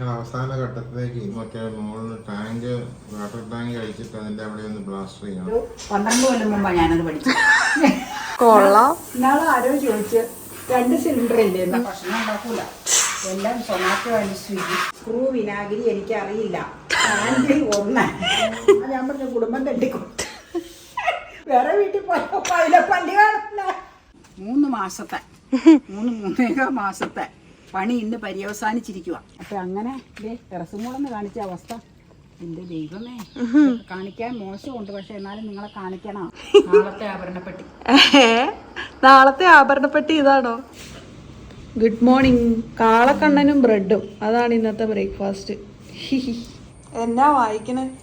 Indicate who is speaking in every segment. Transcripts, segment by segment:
Speaker 1: പണികൾ അവസാന ഘട്ടത്തിലേക്ക് മറ്റേ മുകളിൽ ടാങ്ക് വാട്ടർ ടാങ്ക് അഴിച്ചിട്ട് അതിന്റെ അവിടെ ഒന്ന് ബ്ലാസ്റ്റർ ചെയ്യണം.
Speaker 2: പന്ത്രണ്ട് കൊല്ലം മുമ്പാണ് ഞാനത് പഠിച്ചത്.
Speaker 3: കൊള്ളാം.
Speaker 2: ഇന്നാളെ ആരോ ചോദിച്ച് രണ്ട് സിലിണ്ടർ ഇല്ലേ ഭക്ഷണം ഉണ്ടാക്കൂല. എല്ലാം സൊമാറ്റോ ആണ് സ്വിഗ്ഗി. സ്ക്രൂ വിനാഗിരി എനിക്കറിയില്ല. ആന്റി ഒന്ന്. ആ ഞാൻ പറഞ്ഞ കുടുംബം തട്ടിക്കൊടുത്തു വേറെ വീട്ടിൽ പോയപ്പോ അതിലെ പള്ളി കാണുന്നില്ല. മൂന്ന് മാസത്തെ. മൂന്ന് മൂന്നേകാ മാസത്തെ. പണി ഇന്ന് പര്യവസാനിച്ചിരിക്കുക അപ്പൊ അങ്ങനെ ദേ ടെറസുമൂടെന്ന് കാണിച്ച അവസ്ഥ. എന്റെ ദൈവമേ. കാണിക്കാൻ മോശമുണ്ട്. പക്ഷെ എന്നാലും നിങ്ങളെ കാണിക്കണം. നാളത്തെ ആഭരണപ്പെട്ടി.
Speaker 3: നാളത്തെ ആഭരണപ്പെട്ടി ഇതാണോ? ഗുഡ് മോർണിംഗ് കാളക്കണ്ണനും ബ്രെഡും. അതാണ് ഇന്നത്തെ ബ്രേക്ക്ഫാസ്റ്റ്. എന്നാ വായിക്കണേ?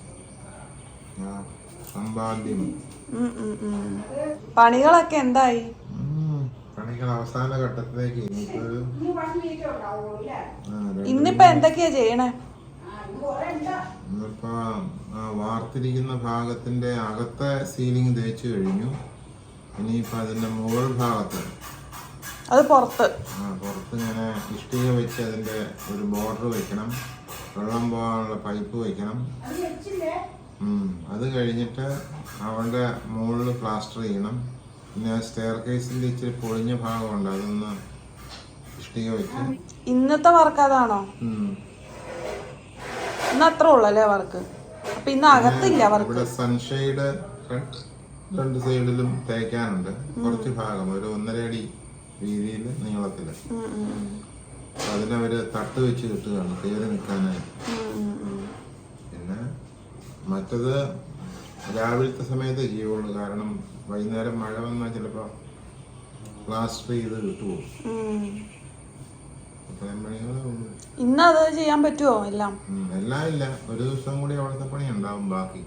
Speaker 1: ആ, സമ്പാദ്യം.
Speaker 3: ഉം, ഉം, ഉം. പണികളൊക്കെ എന്തായി?
Speaker 1: അവസാന ഘട്ടത്തിലേക്ക്
Speaker 3: ഇന്നിപ്പോ എന്തൊക്കെയാ ചെയ്യണേ?
Speaker 1: ഇന്നിപ്പോ വാർത്തിരിക്കുന്ന ഭാഗത്തിന്റെ അകത്തെ സീലിംഗ് തേച്ച് കഴിഞ്ഞു. ഇനിയിപ്പോ അതിന്റെ മുകൾ ഭാഗത്ത്.
Speaker 3: അത് പുറത്ത്.
Speaker 1: ആ പുറത്ത് ഇങ്ങനെ ഇഷ്ടിക വെച്ച് അതിന്റെ ഒരു ബോർഡർ വെക്കണം. വെള്ളം പോകാനുള്ള പൈപ്പ് വെക്കണം. ഉം, അത് കഴിഞ്ഞിട്ട് അവളുടെ മുകളിൽ പ്ലാസ്റ്റർ ചെയ്യണം. പിന്നെ സ്റ്റെയർ കേസിന്റെ ഇച്ചിരി പൊളിഞ്ഞ ഭാഗമുണ്ട്. അതൊന്ന് ഇഷ്ടിക വെച്ച്
Speaker 3: ഇന്നത്തെ വർക്ക് അതാണോ. ഇന്ന് അത്ര ഉള്ളല്ലേ വർക്ക് അപ്പൊ ഇന്ന് അകത്തില്ല വർക്ക്
Speaker 1: ഇവിടെ സൺഷെയ്ഡ് രണ്ട് സൈഡിലും തേക്കാനുണ്ട്. കുറച്ച് ഭാഗം. ഒരു ഒന്നര അടി വീതിയിൽ നീളത്തിൽ അതിനവര് തട്ട് വെച്ച് കിട്ടുകയാണ്. കയറി നിൽക്കാനായി പിന്നെ മറ്റത് രാവിലത്തെ സമയത്ത് ചെയ്യുള്ളൂ. കാരണം വൈകുന്നേരം മഴ വന്നാൽ ചിലപ്പോ പ്ലാസ്റ്റർ ചെയ്ത് കിട്ടുമോ
Speaker 3: ഇന്ന് അത് ചെയ്യാൻ പറ്റുമോ എല്ലാം?
Speaker 1: എല്ലാം ഇല്ല. ഒരു ദിവസം കൂടി അവിടുത്തെ പണി ഉണ്ടാവും ബാക്കി.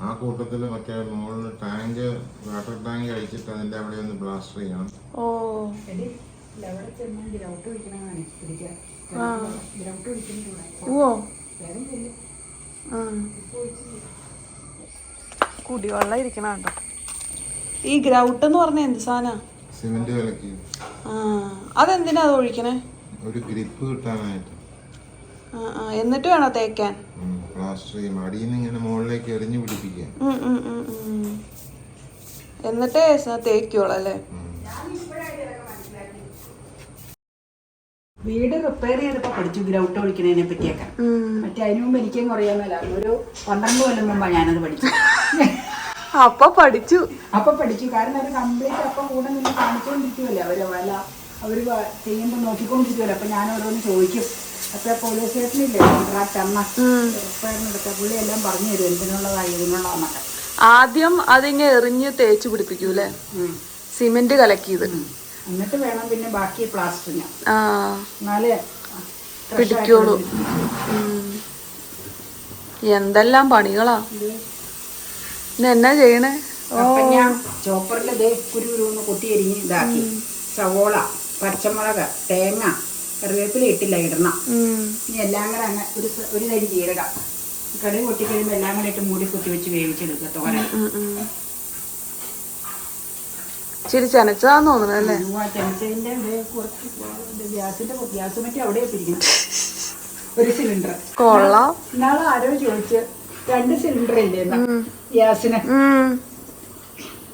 Speaker 1: ആ കൂട്ടത്തിൽ മറ്റേ മുകളിൽ ടാങ്ക് വാട്ടർ ടാങ്ക് അഴിച്ചിട്ട് അതിന്റെ അവിടെ ഒന്ന് ബ്ലാസ്റ്റർ ചെയ്യണം.
Speaker 3: ഓ.
Speaker 2: ഗ്രൗണ്ട് ചെന്ന്
Speaker 3: കുടിവെള്ളം ഇരിക്കണ കേട്ടോ ഈ ഗ്രൗട്ട് എന്ന് പറഞ്ഞ എന്ത് സാധന?
Speaker 1: സിമെന്റ് കലക്കി.
Speaker 3: ആ അതെന്തിനാ അത് ഒഴിക്കണേ?
Speaker 1: ഒരു ഗ്രിപ്പ് കിട്ടാനായിട്ട്.
Speaker 3: ആ, ആ. എന്നിട്ട് വേണോ തേക്കാൻ?
Speaker 1: പ്ലാസ്റ്റർ ചെയ്യും. അടിയിൽ ഇങ്ങനെ മുകളിലേക്ക് എറിഞ്ഞു
Speaker 3: പിടിപ്പിക്കാൻ എന്നിട്ട് തേക്കുള്ളൂ അല്ലേ
Speaker 1: ഉം.
Speaker 2: വീട് റിപ്പയർ ചെയ്തപ്പോ പഠിച്ചു ഗ്രൗട്ട് ഒഴിക്കുന്നതിനെ പറ്റിയൊക്കെ. മറ്റേ അതിനു മുമ്പ് എനിക്കും കുറയാന്നല്ല ഒരു പന്ത്രണ്ട് കൊല്ലം മുമ്പാണ് ഞാനത് പഠിച്ചത്.
Speaker 3: അപ്പൊ പഠിച്ചു.
Speaker 2: അപ്പൊ പഠിച്ചു. കാരണം അത് കംപ്ലീറ്റ് അപ്പൊ കൂടെ നിന്ന് കാണിച്ചുകൊണ്ടിരിക്കുമല്ലേ അവർ? വല അവർ ചെയ്യുമ്പോ നോക്കിക്കൊണ്ടിരിക്കുമല്ലോ അപ്പൊ ഞാൻ ഓരോന്ന് ചോദിക്കും. അപ്പൊ പോലീസ് സ്റ്റേഷനില്ലേ കോൺട്രാക്ട് അമ്മ. റിപ്പയറിനെടുത്ത പുള്ളി എല്ലാം പറഞ്ഞു തരും. എന്തിനുള്ളതായി ഇതിനുള്ളതെന്നൊക്കെ
Speaker 3: ആദ്യം അതിങ്ങനെ എറിഞ്ഞ് തേച്ച്
Speaker 2: പിടിപ്പിക്കൂലേ.
Speaker 3: സിമെന്റ് കലക്കിയത്.
Speaker 2: എന്നിട്ട് വേണം പിന്നെ ബാക്കി പ്ലാസ്റ്ററിങ് എന്നാലേ
Speaker 3: പിടിക്കോളൂ എന്തെല്ലാം പണികളാ? ഇന്ന് എന്നാ ചെയ്യണേ?
Speaker 2: ഞാൻ ചോപ്പറിൽ ദേ കുരു കുരുന്ന് കൊത്തിയരിഞ്ഞ് ഇതാക്കി. സവോള പച്ചമുളക് തേങ്ങ കറിവേപ്പില ഇട്ടില്ല ഇടണം. ഇനി എല്ലാം കൂടെ അങ്ങ് ഒരു ഒരു തരി ചീരക കടുക് പൊട്ടിക്കഴിയുമ്പോൾ എല്ലാം കൂടെ ഇട്ട് മൂടി കുത്തി വെച്ച് വേവിച്ചെടുക്കുക തോരൻ.
Speaker 3: ഇച്ചിരി ചനച്ചതാന്ന് തോന്നുന്നു അല്ലേ?
Speaker 2: ഒരു സിലിണ്ടർ.
Speaker 3: കൊള്ളാം.
Speaker 2: ഇന്നാളെ ആരോ ചോദിച്ച് രണ്ട് സിലിണ്ടർ ഇല്ലേ ഗ്യാസിന്.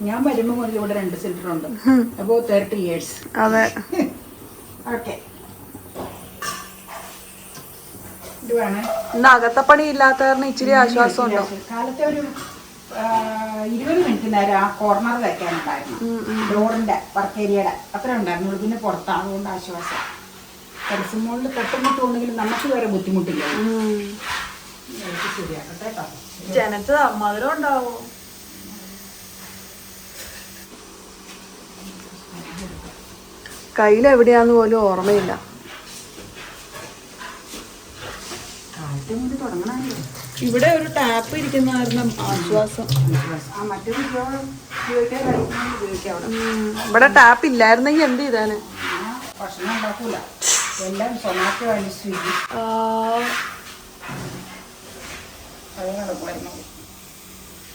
Speaker 2: ഞാൻ വരുമ്പോ മുതൽ ഇവിടെ രണ്ട് സിലിണ്ടർ ഉണ്ട്. അപ്പോൾ തേർട്ടി ഇയേഴ്സ്
Speaker 3: അതെ.
Speaker 2: ഓക്കെ
Speaker 3: ഇന്ന് അകത്തപ്പണി പണി ഇല്ലാത്ത കാരണം ഇച്ചിരി ആശ്വാസം ഉണ്ടോ
Speaker 2: കാലത്തെ ഒരു ഇരുപത് മിനിറ്റ് നേരം ആ കോർണർ വെക്കാനുണ്ടായിരുന്നു. ഡോറിന്റെ വർക്ക് ഏരിയയുടെ അത്ര ഉണ്ടായിരുന്നുള്ളൂ പിന്നെ പുറത്താണ് അതുകൊണ്ട് ആശ്വാസം മുകളിൽ തട്ടുമുട്ടുണ്ടെങ്കിലും നമുക്ക് വേറെ ബുദ്ധിമുട്ടില്ല. ശരിയാക്കട്ടെ
Speaker 3: മധുരം ഉണ്ടാവോ? കയ്യിൽ എവിടെയാന്ന് പോലും ഓർമ്മയില്ല.
Speaker 2: കാലത്തെ തുടങ്ങണമല്ലോ
Speaker 3: ഇവിടെ ഒരു ടാപ്പ് ഇരിക്കുന്ന കാരണം ആശ്വാസം. ഇവിടെ ടാപ്പ് ഇല്ലായിരുന്നെങ്കിൽ എന്ത്
Speaker 2: ചെയ്താണ്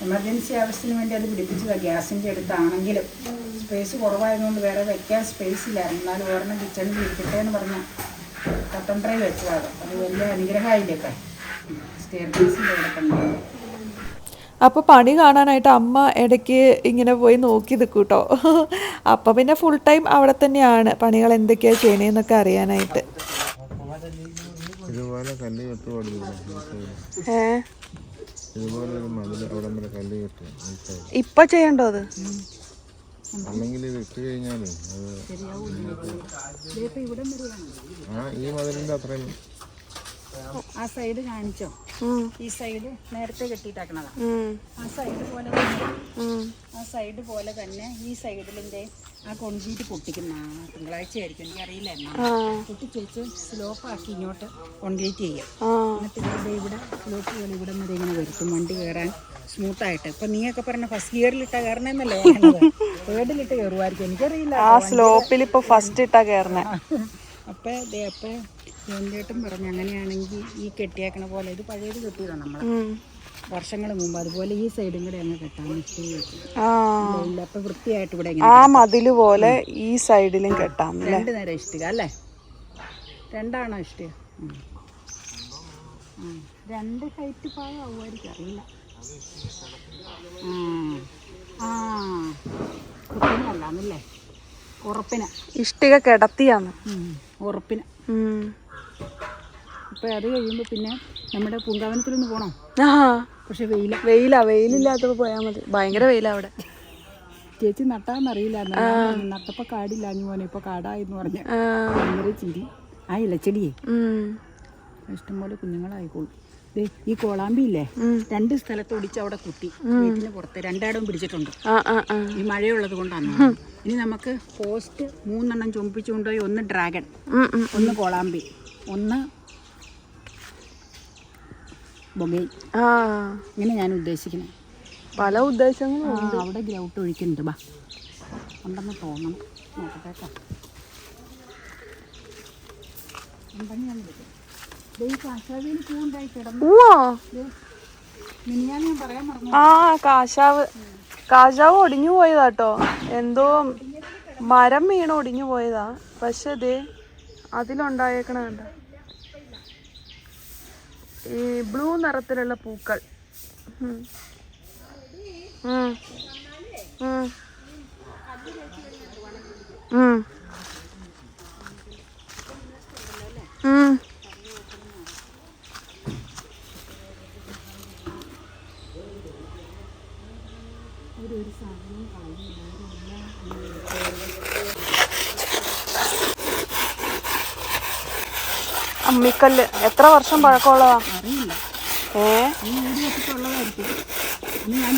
Speaker 2: എമർജൻസി ആവശ്യത്തിന് വേണ്ടി അത് പിടിപ്പിച്ചത്. ഗ്യാസിന്റെ അടുത്താണെങ്കിലും. സ്പേസ് കുറവായതുകൊണ്ട് വേറെ വെക്കാൻ സ്പേസ് ഇല്ലായിരുന്നു. എന്നാലും ഒരെണ്ണം കിച്ചണിൽ ഇരിക്കട്ടെ എന്ന് പറഞ്ഞ കട്ടൻ ഡ്രൈ വെച്ചതാണ് അത് വലിയ അനുഗ്രഹമായില്ലേക്കെ സ്റ്റെയർ കേസിന്റെ ഇവിടെ കണ്ടു
Speaker 3: അപ്പോൾ പണി കാണാനായിട്ട് അമ്മ ഇടയ്ക്ക് ഇങ്ങനെ പോയി നോക്കി നിൽക്കും കേട്ടോ അപ്പോൾ പിന്നെ ഫുൾ ടൈം അവിടെ തന്നെയാണ് പണികൾ എന്തൊക്കെയാണ് ചെയ്യണേന്നൊക്കെ അറിയാനായിട്ട്.
Speaker 1: ഇതുപോലെ കല്ല് കെട്ട് കൊടുക്കുന്നു
Speaker 3: ഏ?
Speaker 1: ഇതുപോലെ ഒരു മതിൽ അവിടെ വരെ കല്ല് കെട്ടുക ഈ side.
Speaker 3: ഇപ്പൊ ചെയ്യണ്ടോ അത്?
Speaker 1: അല്ലെങ്കിൽ ഇത് ഇട്ട് കഴിഞ്ഞാലേ അത്
Speaker 2: ഇതിപ്പോൾ ഇവിടെ വരെയാണ്
Speaker 1: ആ ഈ മതിലിന്റെ അത്രയും
Speaker 2: ആ സൈഡ് കാണിച്ചോ? ഈ സൈഡ് നേരത്തെ കെട്ടിയിട്ടാക്കണതാ.
Speaker 3: ഉം,
Speaker 2: ആ സൈഡ് പോലെ തന്നെ ആ സൈഡ് പോലെ തന്നെ ഈ സൈഡിലിന്റെ ആ കൊണ്ടിട്ട് പൊട്ടിക്കുന്ന തിങ്കളാഴ്ച ആയിരിക്കും എനിക്ക്
Speaker 3: അറിയില്ല
Speaker 2: പൊട്ടിച്ചേച്ച് സ്ലോപ്പ് ആക്കി ഇങ്ങോട്ട് കോൺക്രീറ്റ് ചെയ്യാം. എന്നിട്ട് ഇവിടെ ഇവിടെ സ്ലോപ്പ് പോലെ ഇവിടെ വരെ ഇങ്ങനെ വരുത്തും. വണ്ടി കയറാൻ സ്മൂത്ത് ആയിട്ട്. ഇപ്പൊ നീയൊക്കെ പറഞ്ഞ ഫസ്റ്റ് ഗിയറിലിട്ടാ കയറണമെന്നല്ലേ തേർഡിലിട്ട് കയറുമായിരിക്കും എനിക്കറിയില്ല.
Speaker 3: ആ സ്ലോപ്പിൽ ഇപ്പൊ ഫസ്റ്റ് ഇട്ടാ കയറണേ.
Speaker 2: അപ്പൊ ദേ അപ്പോൾ പറഞ്ഞു അങ്ങനെയാണെങ്കിൽ ഈ കെട്ടിയേക്കണ പോലെ ഇത് പഴയത് കെട്ടിയതാണ് നമ്മൾ വർഷങ്ങൾ മുമ്പ് അതുപോലെ ഈ സൈഡും കൂടെ അങ്ങ് കെട്ടാൻ അപ്പൊ വൃത്തിയായിട്ട് ഇവിടെ
Speaker 3: ആ മതിൽ പോലെ ഈ സൈഡിലും കെട്ടാം
Speaker 2: രണ്ടു നേരം ഇഷ്ടിക അല്ലേ? രണ്ടാണോ ഇഷ്ടിക. ഉം. രണ്ട് ഹൈറ്റ് പാകമാവുമായിരിക്കും അറിയില്ല. ആ ഉറപ്പിന്.
Speaker 3: ഇഷ്ടിക കിടത്തിയാന്ന്.
Speaker 2: ഉറപ്പിന്. അപ്പൊ അത് കഴിയുമ്പോൾ പിന്നെ നമ്മുടെ പൂങ്കാവനത്തിലൊന്ന് പോകണം
Speaker 3: ആ.
Speaker 2: പക്ഷെ വെയില.
Speaker 3: വെയിലാ വെയിലില്ലാത്തപ്പോ പോയാ മതി. ഭയങ്കര വെയിലാ അവിടെ.
Speaker 2: ചേച്ചി നട്ടാന്നറിയില്ല. നട്ടപ്പോൾ കാടില്ലാഞ്ഞു പോനെ ഇപ്പോൾ കാടായെന്ന് പറഞ്ഞ. ഭയങ്കര ചിരി. ആ ഇലച്ചെടിയേ ഇഷ്ടംപോലെ കുഞ്ഞുങ്ങളായിക്കോളും. ഈ കോളാമ്പി ഇല്ലേ? രണ്ട് സ്ഥലത്ത് ഒടിച്ച് അവിടെ കുത്തി. വീട്ടിന് പുറത്ത് രണ്ടാടവും പിടിച്ചിട്ടുണ്ട്.
Speaker 3: ആ ആ ആ.
Speaker 2: ഈ മഴയുള്ളത് കൊണ്ടാണ് ഇനി നമുക്ക് പോസ്റ്റ് മൂന്നെണ്ണം ചുമപ്പിച്ചുകൊണ്ടുപോയി ഒന്ന് ഡ്രാഗൺ. ഒന്ന് കോളാമ്പി ഒന്ന് ബൊഗൈ
Speaker 3: ആ.
Speaker 2: ഇങ്ങനെ ഞാൻ ഉദ്ദേശിക്കുന്നത്
Speaker 3: പല ഉദ്ദേശങ്ങളും
Speaker 2: അവിടെ ഗ്രൗട്ട് ഒഴിക്കുന്നുണ്ട് ബാ. ഉണ്ടെന്ന് തോന്നണം. നോക്കട്ടെ
Speaker 3: ആ കാശാവ്. കാശാവ് ഒടിഞ്ഞു പോയതാ കേട്ടോ എന്തോ മരം വീണ് ഒടിഞ്ഞു പോയതാ. പക്ഷെ ദേ അതിലുണ്ടായേക്കണ കണ്ട? ഈ ബ്ലൂ നിറത്തിലുള്ള പൂക്കൾ. ഉം. ഉം. ഉം. ഉം. ഉം. അമ്മിക്കല്ല് എത്ര വർഷം പഴക്കമുള്ളതാ
Speaker 2: അറിയില്ല
Speaker 3: ഏ
Speaker 2: ഈ വീട് വെച്ചിട്ടുള്ളതായിരിക്കും ഇനി ഞാൻ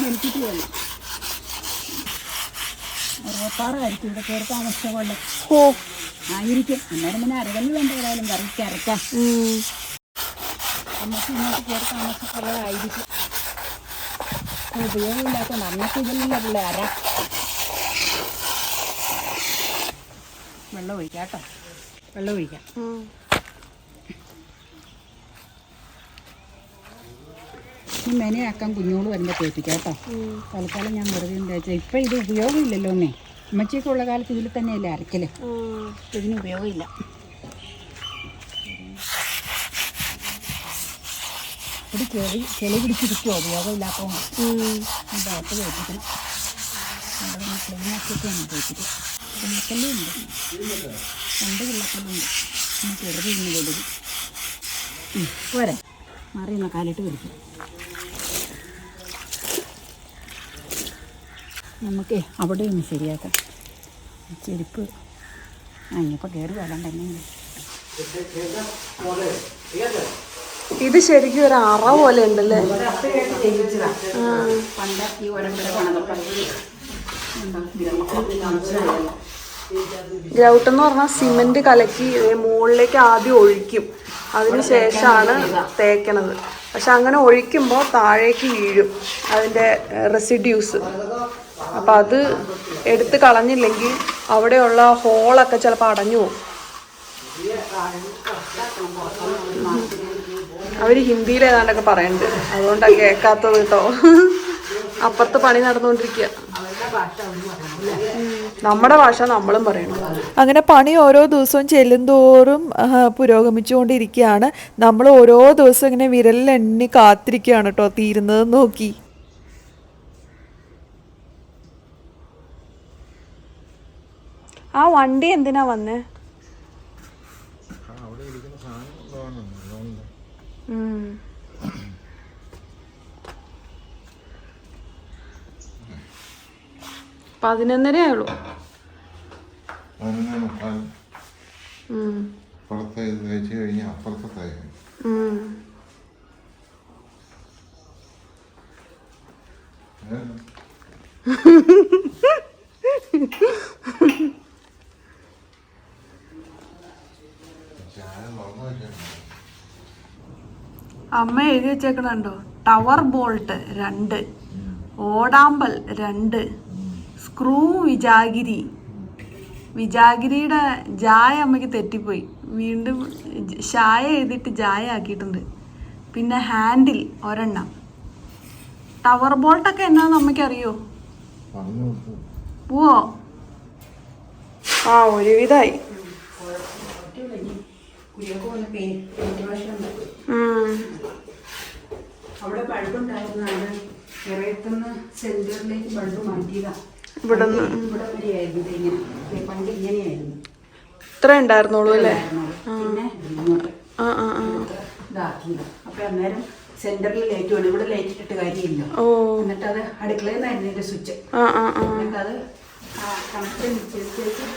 Speaker 2: അറുപത്താറായിരിക്കും ഇവിടെ കയറി
Speaker 3: ഓ
Speaker 2: ആയിരിക്കും അന്നേരം പിന്നെ അരകല്ല് വേണ്ട ഏതായാലും കറിക്ക് അരക്കാം
Speaker 3: ഉം.
Speaker 2: നമുക്ക് ഇങ്ങോട്ട് കയറി താമസിച്ചുള്ളതായിരിക്കും ഉപയോഗമില്ലാത്തതുകൊണ്ട് അന്നത്തെ ഇതിലല്ല പിള്ളേ അര വെള്ളം ഒഴിക്കാം കേട്ടോ വെള്ളം ഒഴിക്കാം
Speaker 3: ഉം.
Speaker 2: ഈ മെനയാക്കാൻ കുഞ്ഞോട് വരുമ്പോൾ തേപ്പിക്കാം കേട്ടോ. തൽക്കാലം ഞാൻ വെറുതെ തേച്ചാൽ ഇപ്പം ഇത് ഉപയോഗമില്ലല്ലോ ഒന്നേ അമ്മച്ചിയൊക്കെ ഉള്ള കാലത്ത് ഇതിൽ തന്നെയല്ലേ
Speaker 3: അരക്കൽ.
Speaker 2: ഇതിന് ഉപയോഗമില്ല. ഇത് ചെളി ചെളി പിടിച്ചിരിക്കുമോ ഉപയോഗമില്ലാത്തതുകൊണ്ട്. ഇതായിട്ട് തേപ്പിക്കണം. ഇന്ന് പോരെ. മാറി എന്നാൽ കാലിട്ട് പിടിക്കും നമുക്ക് അവിടെ ഒന്ന് ശരിയാക്കാം. ചെരുപ്പ്. ആ ഇനിയിപ്പോൾ കയറി വരാൻ തന്നെ.
Speaker 3: ഇത് ശരിക്കും ഒരു അറ പോലെ ഉണ്ടല്ലേ?
Speaker 2: പണ്ട് ഈ
Speaker 3: ഗ്രൗട്ട് എന്ന് പറഞ്ഞാൽ സിമെന്റ് കലക്കി മുകളിലേക്ക് ആദ്യം ഒഴിക്കും. അതിനുശേഷമാണ് തേക്കണത്. പക്ഷെ അങ്ങനെ ഒഴിക്കുമ്പോൾ താഴേക്ക് വീഴും അതിന്റെ റെസിഡ്യൂസ്. അപ്പം അത് എടുത്ത് കളഞ്ഞില്ലെങ്കിൽ അവിടെയുള്ള ഹോളൊക്കെ ചിലപ്പോൾ അടഞ്ഞു പോകും. അവർ ഹിന്ദിയിൽ ഏതാണ്ടൊക്കെ പറയുന്നുണ്ട് അതുകൊണ്ടാണ് കേൾക്കാത്തത് കേട്ടോ അപ്പുറത്ത് പണി നടന്നുകൊണ്ടിരിക്കുക നമ്മുടെ ഭാഷ നമ്മളും പറയണം.
Speaker 4: അങ്ങനെ പണി ഓരോ ദിവസവും ചെല്ലുന്തോറും പുരോഗമിച്ചുകൊണ്ടിരിക്കുകയാണ് നമ്മൾ ഓരോ ദിവസവും ഇങ്ങനെ വിരലിലെണ്ണി കാത്തിരിക്കുകയാണ് കേട്ടോ തീരുന്നത് നോക്കി.
Speaker 3: ആ വണ്ടി എന്തിനാ വന്നേ?
Speaker 1: ആ, അവിടെ ഇരിക്കുന്ന സാധനം കൊണ്ടുപോകണം അതുകൊണ്ട്
Speaker 3: ഉം. പതിനൊന്നരയേ ഉള്ളൂ
Speaker 1: പതിനൊന്നേ മുക്കാൽ
Speaker 3: ഉം.
Speaker 1: അപ്പുറത്തെ ഇത് തയ്ച്ച് കഴിഞ്ഞാൽ അപ്പുറത്തെ തയ്ക്കും
Speaker 3: ഉം.
Speaker 1: ചായ തുറന്നു വെച്ചിട്ടുണ്ട്
Speaker 3: അമ്മ എഴുതി വെച്ചേക്കണുണ്ടോ ടവർ ബോൾട്ട് രണ്ട് ഓടാമ്പൽ രണ്ട് സ്ക്രൂ വിജാഗിരി. വിജാഗിരിയുടെ ജായ അമ്മയ്ക്ക് തെറ്റിപ്പോയി. വീണ്ടും ഷായ എഴുതിയിട്ട് ജായ ആക്കിയിട്ടുണ്ട്. പിന്നെ ഹാൻഡിൽ ഒരെണ്ണം. ടവർ ബോൾട്ടൊക്കെ എന്നാന്ന് അമ്മയ്ക്ക് അറിയോ? പോവോ ആ ഒരുവിധായി.
Speaker 2: കുര്യൊക്കെ വന്ന് പെയിന്റ്
Speaker 3: ഉം.
Speaker 2: അവിടെ ബൾബുണ്ടായിരുന്നാണ് നിറയത്തുനിന്ന് സെന്ററിലേക്ക് ബൾബ് മാറ്റിയതാ.
Speaker 3: ഇവിടെ
Speaker 2: ഇവിടെ വരെയായിരുന്നു ഇങ്ങനെ. പണ്ട് ഇങ്ങനെയായിരുന്നു.
Speaker 3: ഇത്ര ഉണ്ടായിരുന്നുള്ളൂ അല്ലേ?
Speaker 2: പിന്നെ
Speaker 3: ആ ആ ആ.
Speaker 2: ഇതാക്കിയത്. അപ്പൊ അന്നേരം സെന്ററിൽ ലൈറ്റ് വേണം. ഇവിടെ ലൈറ്റ് ഇട്ടിട്ട് കാര്യമില്ല. എന്നിട്ട് അത് അടുക്കളയിൽ നിന്നായിരുന്നു ഇതിന്റെ സ്വിച്ച്. എന്നിട്ട് അത്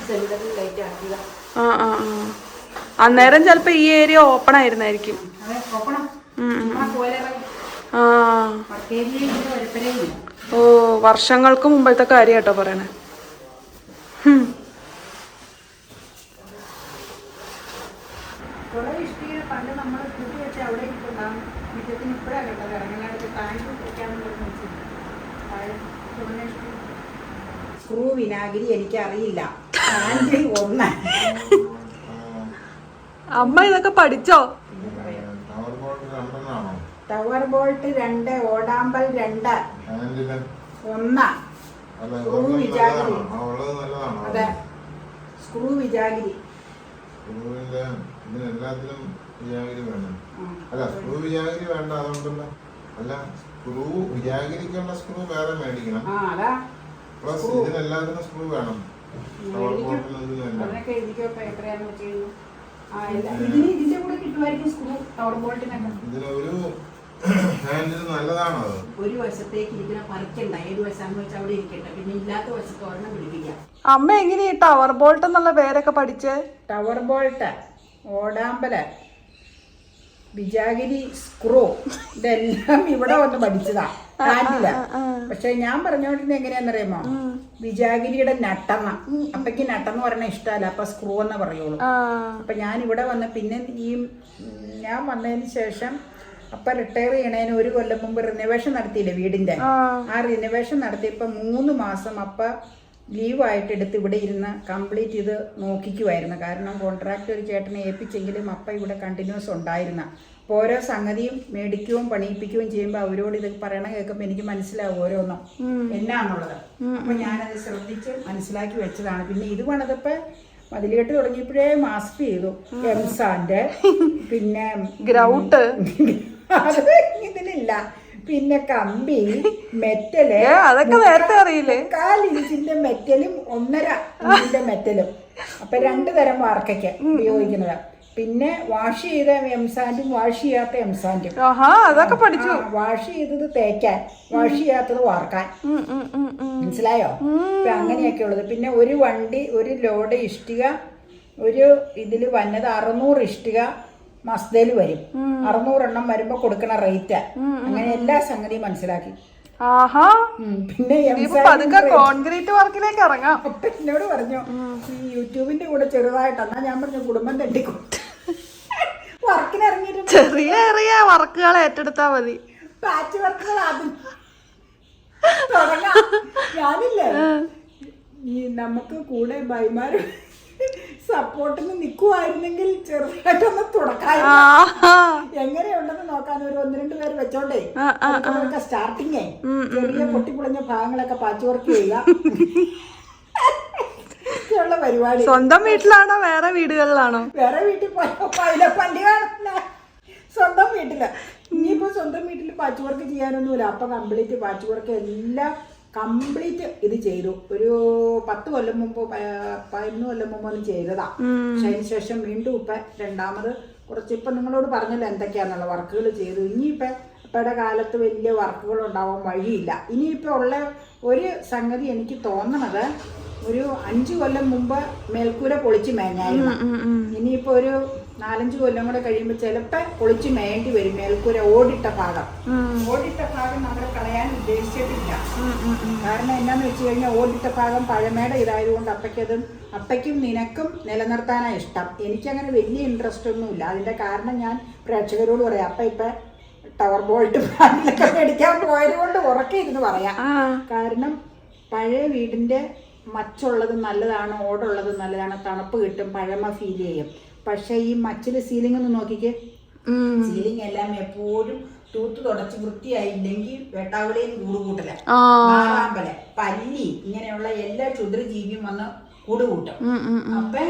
Speaker 2: സെന്ററിൽ ലൈറ്റ്
Speaker 3: ആക്കുക അന്നേരം ചിലപ്പോ ഈ ഏരിയ ഓപ്പൺ ആയിരുന്നായിരിക്കും.
Speaker 2: അതെ നോക്കണം
Speaker 3: ഓ വർഷങ്ങൾക്ക് മുമ്പത്തെ കാര്യം കേട്ടോ പറയണേ
Speaker 2: സ്ക്രൂ വിനാഗിരി എനിക്കറിയില്ല. ഒന്ന്.
Speaker 3: അമ്മ ഇതൊക്കെ പഠിച്ചോ?
Speaker 1: ടവർ
Speaker 2: ബോൾട്ട് രണ്ട് ഓടാമ്പൽ രണ്ട്. ഒന്ന്. സ്ക്രൂ വിജാഗിരി അതെ. സ്ക്രൂ വിജാഗിരി
Speaker 1: വേണം. അല്ല സ്ക്രൂ വിജാഗിരി വേണ്ട അതുകൊണ്ടല്ല? അല്ല സ്ക്രൂ വിജാഗിരിക്കുള്ള സ്ക്രൂ വേറെ മേടിക്കണം. പ്ലസ് ഇതിനെല്ലാത്തിനും സ്ക്രൂ വേണം.
Speaker 2: എഴുതിക്കോട്ടെ വെച്ച് ഇതിന്റെ കൂടെ കിട്ടുമായിരിക്കും സ്ക്രൂ ടവർ ബോൾട്ടിനൊക്കെ
Speaker 1: നല്ലതാണോ
Speaker 2: ഒരു വശത്തേക്ക് ഇരിക്കുന്ന പറിക്കണ്ട. ഏത് വശാന്ന് വെച്ചാൽ അവിടെ ഇരിക്കട്ടെ പിന്നെ ഇല്ലാത്ത വശത്ത് ഒരെണ്ണം പിടിപ്പിക്കാം.
Speaker 3: അമ്മ എങ്ങനെ ഈ ടവർ ബോൾട്ട് എന്നുള്ള പേരൊക്കെ പഠിച്ച്?
Speaker 2: ടവർ ബോൾട്ട് ഓടാമ്പല വിജാഗിരി സ്ക്രൂ ഇതെല്ലാം ഇവിടെ വന്ന് പഠിച്ചതാ. ഹാൻഡിൽ പക്ഷെ ഞാൻ പറഞ്ഞോണ്ടിരുന്നത് എങ്ങനെയാന്നറിയാമോ വിജാഗിരിയുടെ നട്ടെന്ന അപ്പക്ക് നട്ടെന്ന് പറഞ്ഞ ഇഷ്ടമല്ല. അപ്പൊ സ്ക്രൂ എന്ന് പറയുള്ളൂ. അപ്പൊ ഞാൻ ഇവിടെ വന്ന് പിന്നെ ഈ ഞാൻ വന്നതിന് ശേഷം അപ്പൊ റിട്ടയർ ചെയ്യണേന് ഒരു കൊല്ലം മുമ്പ് റിനോവേഷൻ നടത്തിയില്ലേ വീടിന്റെ? ആ. റിനോവേഷൻ നടത്തിയപ്പോ മൂന്ന് മാസം അപ്പ ലീവായിട്ട് എടുത്ത് ഇവിടെ ഇരുന്ന് കംപ്ലീറ്റ് ചെയ്ത് നോക്കിക്കുമായിരുന്നു കാരണം കോൺട്രാക്ട് ഒരു ചേട്ടനെ ഏൽപ്പിച്ചെങ്കിലും അപ്പ ഇവിടെ കണ്ടിന്യൂസ് ഉണ്ടായിരുന്ന. അപ്പോൾ ഓരോ സംഗതിയും മേടിക്കുകയും പണിയിപ്പിക്കുകയും ചെയ്യുമ്പോൾ അവരോട് ഇത് പറയണ കേൾക്കുമ്പോൾ എനിക്ക് മനസ്സിലാവും ഓരോന്നും. എന്നാന്നുള്ളത്. അപ്പൊ ഞാനത് ശ്രദ്ധിച്ച് മനസ്സിലാക്കി വെച്ചതാണ്. പിന്നെ ഇത് പണിതപ്പോൾ മതിലുകെട്ട് തുടങ്ങിയപ്പോഴേ മാസ്ക് ചെയ്തു. എംസാന്റെ പിന്നെ
Speaker 3: ഗ്രൗട്ട്.
Speaker 2: അത് ഇതിലില്ല. പിന്നെ കമ്പി
Speaker 3: മെറ്റൽ അതൊക്കെ നേരത്തെ അറിയില്ലേ?
Speaker 2: കാൽ ഇഞ്ചിന്റെ മെറ്റലും ഒന്നര ഇഞ്ചിന്റെ മെറ്റലും. അപ്പൊ രണ്ടു തരം വാർക്കയ്ക്ക് ഉപയോഗിക്കുന്നത്. പിന്നെ വാഷ് ചെയ്ത എംസാൻഡും വാഷ് ചെയ്യാത്ത എംസാൻഡും
Speaker 3: അതൊക്കെ പഠിച്ചു.
Speaker 2: വാഷ് ചെയ്തത് തേക്കാൻ വാഷ് ചെയ്യാത്തത് വാർക്കാൻ. മനസ്സിലായോ? ഇപ്പൊ അങ്ങനെയൊക്കെ ഉള്ളത്. പിന്നെ ഒരു വണ്ടി ഒരു ലോഡ് ഇഷ്ടിക ഒരു ഇതിൽ വന്നത് അറുന്നൂറ് ഇഷ്ടിക മസ്തയിൽ വരും. അറുന്നൂറെണ്ണം വരുമ്പോ കൊടുക്കണ റേറ്റ്. അങ്ങനെ എല്ലാ സംഗതിയും മനസ്സിലാക്കി. പിന്നെ
Speaker 3: കോൺക്രീറ്റ് വർക്കിലേക്ക് ഇറങ്ങാം.
Speaker 2: അപ്പൊ എന്നോട് പറഞ്ഞു ഈ യൂട്യൂബിന്റെ കൂടെ ചെറുതായിട്ട് എന്നാ ഞാൻ പറഞ്ഞു കുടുംബം തട്ടിക്കൊടുത്തു വർക്കിന് ഇറങ്ങിയിട്ട്
Speaker 3: ചെറിയ ചെറിയ വർക്കുകൾ ഏറ്റെടുത്താ മതി.
Speaker 2: പാച്ച് വർക്കുകൾ ആദ്യം തുടങ്ങാം. ഞാനില്ലേ ഈ നമുക്ക് കൂടെ ബൈമാര് സപ്പോർട്ടിന് നിൽക്കുമായിരുന്നെങ്കിൽ ചെറുതായിട്ടൊന്ന് തുടക്കാൻ
Speaker 3: ആഹാ
Speaker 2: എങ്ങനെയുണ്ടെന്ന് നോക്കാൻ ഒരു ഒന്ന് രണ്ട് പേര് വെച്ചോണ്ടേ.
Speaker 3: അതൊക്കെ
Speaker 2: സ്റ്റാർട്ടിങ്ങേ ചെറിയ പൊട്ടിപ്പൊളിഞ്ഞ ഭാഗങ്ങളൊക്കെ പാച്ച് വർക്ക് ചെയ്യുക. പരിപാടി.
Speaker 3: സ്വന്തം വീട്ടിലാണോ വേറെ വീടുകളിലാണോ?
Speaker 2: വേറെ വീട്ടിൽ പല്ല് കാണില്ല സ്വന്തം വീട്ടിൽ. ഇനിയിപ്പോ സ്വന്തം വീട്ടിൽ പാച്ച് വർക്ക് ചെയ്യാനൊന്നുമില്ല. അപ്പൊ കംപ്ലീറ്റ് പാച്ച് വർക്ക് എല്ലാം കംപ്ലീറ്റ് ഇത് ചെയ്തു. ഒരു പത്ത് കൊല്ലം മുമ്പ് പതിനൊന്ന് കൊല്ലം മുമ്പ് ഒന്ന് ചെയ്തതാ. പക്ഷെ അതിന് ശേഷം വീണ്ടും ഇപ്പൊ രണ്ടാമത് കുറച്ച് ഇപ്പൊ നിങ്ങളോട് പറഞ്ഞല്ലോ എന്തൊക്കെയാന്നുള്ള വർക്കുകൾ ചെയ്തു. ഇനിയിപ്പൊ ഇപ്പയുടെ കാലത്ത് വലിയ വർക്കുകൾ ഉണ്ടാവാൻ വഴിയില്ല. ഇനിയിപ്പോൾ ഉള്ള ഒരു സംഗതി എനിക്ക് തോന്നണത് ഒരു അഞ്ചു കൊല്ലം മുമ്പ് മേൽക്കൂര പൊളിച്ച് മേഞ്ഞായിരുന്നു. ഇനിയിപ്പോ ഒരു നാലഞ്ച് കൊല്ലം കൂടെ കഴിയുമ്പോൾ ചിലപ്പോൾ പൊളിച്ച് മേണ്ടി വരും മേൽക്കൂര ഓടിട്ട ഭാഗം ഓടിട്ട ഭാഗം നമ്മൾ കളയാൻ ഉദ്ദേശിച്ചിട്ടില്ല. കാരണം എന്നാന്ന് വെച്ച് കഴിഞ്ഞാൽ ഓടിട്ട ഭാഗം പഴമയുടെ ഇതായതുകൊണ്ട് അപ്പയ്ക്കതും അപ്പയ്ക്കും നിനക്കും നിലനിർത്താനാണ് ഇഷ്ടം. എനിക്കങ്ങനെ വലിയ ഇൻട്രസ്റ്റ് ഒന്നും ഇല്ല. അതിന്റെ കാരണം ഞാൻ പ്രേക്ഷകരോട് പറയാം അപ്പ ഇപ്പൊ ടവർ ബോൾട്ട് മേടിക്കാൻ പോയത് കൊണ്ട് ഉറക്കിയിരുന്ന് പറയാം. കാരണം പഴയ വീടിന്റെ മച്ചുള്ളത് നല്ലതാണ് ഓടുള്ളത് നല്ലതാണ് തണുപ്പ് കിട്ടും പഴമ ഫീൽ ചെയ്യും. പക്ഷെ ഈ മച്ചിൽ സീലിംഗ് ഒന്ന് നോക്കിക്കേ. സീലിംഗ് എല്ലാം എപ്പോഴും തൂത്ത് തുടച്ച് വൃത്തിയായില്ലെങ്കിൽ വെട്ടാവിളിയും കൂടുകൂട്ടല. മാറാമ്പല പല്ലി ഇങ്ങനെയുള്ള എല്ലാ ക്ഷുദ്രജീവിയും വന്ന് കൂടുകൂട്ടും. അപ്പൊ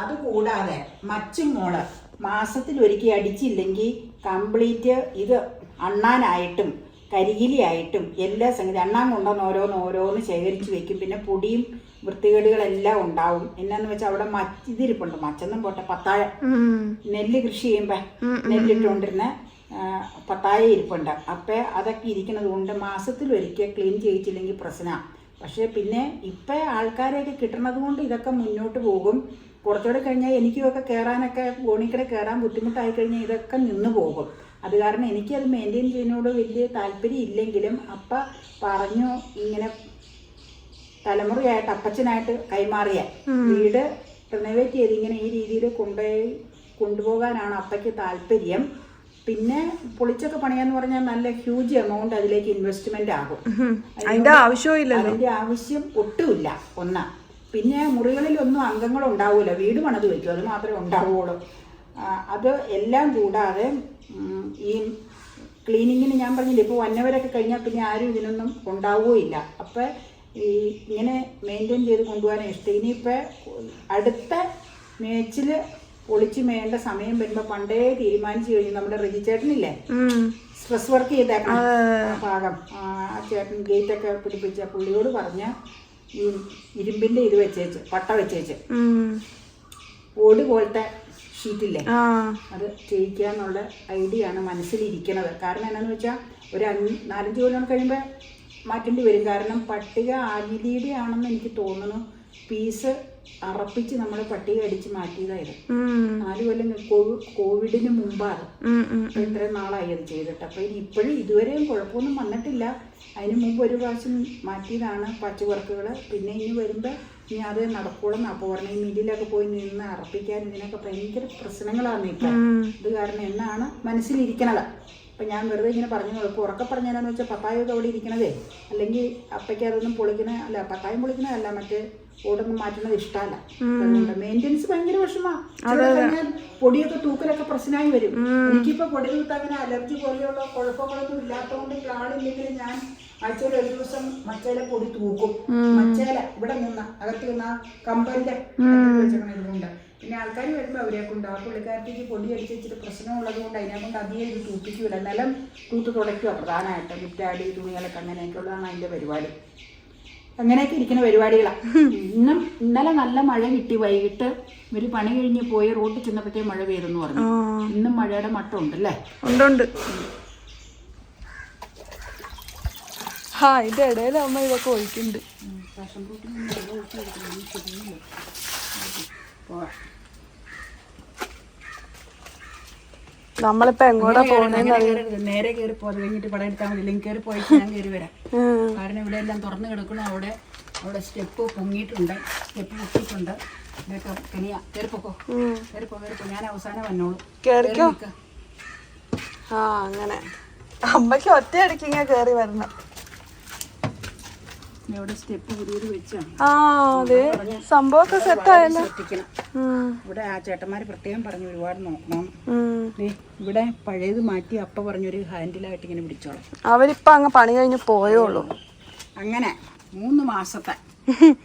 Speaker 2: അത് കൂടാതെ മച്ചും മോൾ മാസത്തിൽ ഒരിക്കൽ അടിച്ചില്ലെങ്കിൽ കംപ്ലീറ്റ് ഇത് അണ്ണാനായിട്ടും കരികിലിയായിട്ടും എല്ലാ സംഗതി അണ്ണാൻ കൊണ്ടുവന്ന് ഓരോന്ന് ഓരോന്ന് ശേഖരിച്ച് വെക്കും. പിന്നെ പൊടിയും വൃത്തികേടുകളെല്ലാം ഉണ്ടാവും. എന്നാന്ന് വെച്ചാൽ അവിടെ മച്ച് ഇതിരിപ്പുണ്ട്. മച്ചൊന്നും പോട്ടെ പത്താഴ. നെല്ല് കൃഷി ചെയ്യുമ്പോൾ നെല്ലിട്ടുകൊണ്ടിരുന്ന പത്തായ ഇരിപ്പുണ്ട്. അപ്പം അതൊക്കെ ഇരിക്കുന്നത് കൊണ്ട് മാസത്തിൽ ഒരിക്കൽ ക്ലീൻ ചെയ്യിച്ചില്ലെങ്കിൽ പ്രശ്നമാണ് പക്ഷേ പിന്നെ ഇപ്പം ആൾക്കാരെയൊക്കെ കിട്ടുന്നത് കൊണ്ട് ഇതൊക്കെ മുന്നോട്ട് പോകും. കുറച്ചുകൂടെ കഴിഞ്ഞാൽ എനിക്കുമൊക്കെ കയറാനൊക്കെ ഗോണിക്കടെ കയറാൻ ബുദ്ധിമുട്ടായി കഴിഞ്ഞാൽ ഇതൊക്കെ നിന്ന് പോകും. അത് കാരണം എനിക്കത് മെയിന്റെയിൻ ചെയ്യുന്നതിനോട് വലിയ താല്പര്യം ഇല്ലെങ്കിലും അപ്പ പറഞ്ഞു ഇങ്ങനെ തലമുറയായിട്ട് അപ്പച്ചനായിട്ട് കൈമാറിയ. വീട് റിനോവേറ്റ് ചെയ്ത് ഇങ്ങനെ ഈ രീതിയിൽ കൊണ്ടുപോയി കൊണ്ടുപോകാനാണ് അപ്പയ്ക്ക് താല്പര്യം. പിന്നെ പൊളിച്ചൊക്കെ പണിയാന്ന് പറഞ്ഞാൽ നല്ല ഹ്യൂജ് എമൗണ്ട് അതിലേക്ക് ഇൻവെസ്റ്റ്മെന്റ് ആകും.
Speaker 3: അതിന്റെ ആവശ്യമില്ല
Speaker 2: അതിന്റെ ആവശ്യം ഒട്ടുമില്ല ഒന്നാ. പിന്നെ മുറികളിലൊന്നും അംഗങ്ങൾ ഉണ്ടാവൂല വീട് പണിത് വെക്കും അത് മാത്രമേ ഉണ്ടാവുള്ളൂ. ആ, അത് എല്ലാം കൂടാതെ ഈ ക്ലീനിങ്ങിന് ഞാൻ പറഞ്ഞില്ല ഇപ്പോൾ വന്നവരൊക്കെ കഴിഞ്ഞാൽ പിന്നെ ആരും ഇതിനൊന്നും ഉണ്ടാവുകയില്ല. അപ്പോൾ ഈ ഇങ്ങനെ മെയിന്റെയിൻ ചെയ്ത് കൊണ്ടുപോകാൻ ഇഷ്ടം. ഇനിയിപ്പോൾ അടുത്ത മേച്ചിൽ പൊളിച്ച് മേയേണ്ട സമയം വരുമ്പോൾ പണ്ടേ തീരുമാനിച്ചു കഴിഞ്ഞു നമ്മുടെ റിജി
Speaker 3: ചേട്ടനില്ലേ?
Speaker 2: സ്ട്രെസ് വർക്ക് ചെയ്തേക്കണം. ആ. ഭാഗം. ആ ചേട്ടൻ ഗേറ്റൊക്കെ പിടിപ്പിച്ച പുള്ളിയോട് പറഞ്ഞ ഈ ഇരുമ്പിന്റെ ഇത് വെച്ചേച്ച് പട്ട വെച്ചേച്ച്. ഓട് പോലത്തെ ഷീറ്റില്ലേ അത് ചെയ്യിക്കാന്നുള്ള ഐഡിയ ആണ് മനസ്സിലിരിക്കുന്നത് കാരണം എന്നാന്ന് വെച്ചാൽ ഒരു അഞ്ച് നാലഞ്ച് കൊല്ലം കഴിയുമ്പോൾ മാറ്റേണ്ടി വരും. കാരണം പട്ടിക ആകിലിയുടെ ആണെന്ന് എനിക്ക് തോന്നുന്നു. പീസ് അറപ്പിച്ച് നമ്മൾ പട്ടിക അടിച്ച് മാറ്റിയതായത്. നാല് കൊല്ലം കോവി- കോവിഡിന് മുമ്പാണ്. ഇത്രയും നാളായി അത് ചെയ്തിട്ട്. അപ്പൊ ഇനി ഇപ്പോഴും ഇതുവരെയും കുഴപ്പമൊന്നും വന്നിട്ടില്ല. അതിന് മുമ്പ് ഒരു പ്രാവശ്യം മാറ്റിയതാണ് പച്ച വർക്കുകൾ പിന്നെ ഇനി വരുമ്പോൾ ഇനി അത് നടക്കുള്ളൂ അപ്പോൾ പറഞ്ഞ ഈ മില്ലിലൊക്കെ പോയി നിന്ന് അറപ്പിക്കാൻ ഇതിനൊക്കെ ഭയങ്കര പ്രശ്നങ്ങളാണ് ഇപ്പം. ഇത് കാരണം എന്നാണ് മനസ്സിലിരിക്കണത്. അപ്പം ഞാൻ വെറുതെ ഇങ്ങനെ പറഞ്ഞു കൊടുക്കും ഉറക്കെ പറഞ്ഞാലെന്ന് വെച്ചാൽ പപ്പായൊക്കെ അവിടെ ഇരിക്കണതേ. അല്ലെങ്കിൽ അപ്പയ്ക്ക് അതൊന്നും പൊളിക്കണ അല്ല പപ്പായം പൊളിക്കണതല്ല മറ്റേ ഓടൊന്നും മാറ്റുന്നത് ഇഷ്ടമല്ല അതുകൊണ്ട് മെയിന്റെനൻസ് ഭയങ്കര വിഷമമാണ് പൊടിയൊക്കെ തൂക്കലൊക്കെ പ്രശ്നമായി വരും. എനിക്കിപ്പോ പൊടി തൂത്ത് അങ്ങനെ അലർജി പോലെയുള്ള കുഴപ്പങ്ങളൊന്നും ഇല്ലാത്തതുകൊണ്ട് ആളില്ലെങ്കിൽ ഞാൻ ആഴ്ചയിൽ ഒരു ദിവസം മച്ചേല പൊടി തൂക്കും. മച്ചേല ഇവിടെ നിന്ന അകത്ത് നിന്ന കമ്പലിന്റെ വെച്ചേക്കണതുകൊണ്ട്. പിന്നെ ആൾക്കാർ വരുമ്പോൾ അവരെ കൊണ്ട് ആ പുള്ളിക്കാരത്തേക്ക് പൊടി അടിച്ച് വെച്ചിട്ട് പ്രശ്നമുള്ളത് കൊണ്ട് അതിനെ കൊണ്ട് അധികം ഇത് തൂപ്പിക്കൂല. നിലം തൂത്ത് തുടയ്ക്കുക പ്രധാനമായിട്ട്. മുറ്റാടി തുണികളൊക്കെ അങ്ങനെയൊക്കെയുള്ളതാണ് അതിന്റെ പരിപാടി. അങ്ങനെയൊക്കെ ഇരിക്കുന്ന പരിപാടികളാണ് ഇന്നും ഇന്നലെ നല്ല മഴ കിട്ടി. വൈകിട്ട് ഒരു പണി കഴിഞ്ഞ് പോയി റോട്ടിൽ ചെന്നപ്പോഴത്തേ മഴ പെയ്തെന്ന് പറഞ്ഞു. ഇന്നും മഴയുടെ മട്ടം ഉണ്ടല്ലേ
Speaker 3: ഉണ്ട് ഉണ്ട് ഹാ ഇതിന്റെ ഇടയിൽ അമ്മ ഇതൊക്കെ ഒഴിക്കുന്നുണ്ട്.
Speaker 2: പാഷൻ ഫ്രൂട്ടിന് ഒഴിച്ച് കൊടുക്കണം. ശരിയല്ലേ പോവാം
Speaker 3: നമ്മളിപ്പോ എങ്ങോട്ടാ
Speaker 2: പോകുന്നത് നേരെ കയറി പോയത് കഴിഞ്ഞിട്ട് പടം എടുത്താൽ മതി. ഇല്ലെങ്കിൽ കയറി പോയിട്ട് ഞാൻ കയറി വരാം. കാരണം ഇവിടെ എല്ലാം തുറന്നു കിടക്കണം അവിടെ അവിടെ സ്റ്റെപ്പ് പൊങ്ങിയിട്ടുണ്ട്. സ്റ്റെപ്പ് പൊട്ടിയിട്ടുണ്ട് ഇതൊക്കെ കനിയ. കയറിപ്പോക്കോ കയറിപ്പോ കയറിപ്പോ ഞാൻ അവസാനം വന്നോളൂ.
Speaker 3: കേറിക്കോ ആ അങ്ങനെ. അമ്മയ്ക്ക് ഒറ്റയടിക്ക് ഇങ്ങനെ കേറി വരണം
Speaker 2: ഇവിടെ സ്റ്റെപ്പ് പുതിയത് വെച്ചാണ്
Speaker 3: ആ അതെ. സംഭവമൊക്കെ
Speaker 2: ഇവിടെ ആ ചേട്ടന്മാര് പ്രത്യേകം പറഞ്ഞു ഒരുപാട് നോക്കണം. ഇവിടെ പഴയത് മാറ്റി അപ്പ പറഞ്ഞൊരു ഹാൻഡിലായിട്ട് ഇങ്ങനെ പിടിച്ചോളാം.
Speaker 3: അവരിപ്പ അങ്ങ് പണി കഴിഞ്ഞ് പോയോളൂ
Speaker 2: അങ്ങനെ മൂന്ന് മാസത്തെ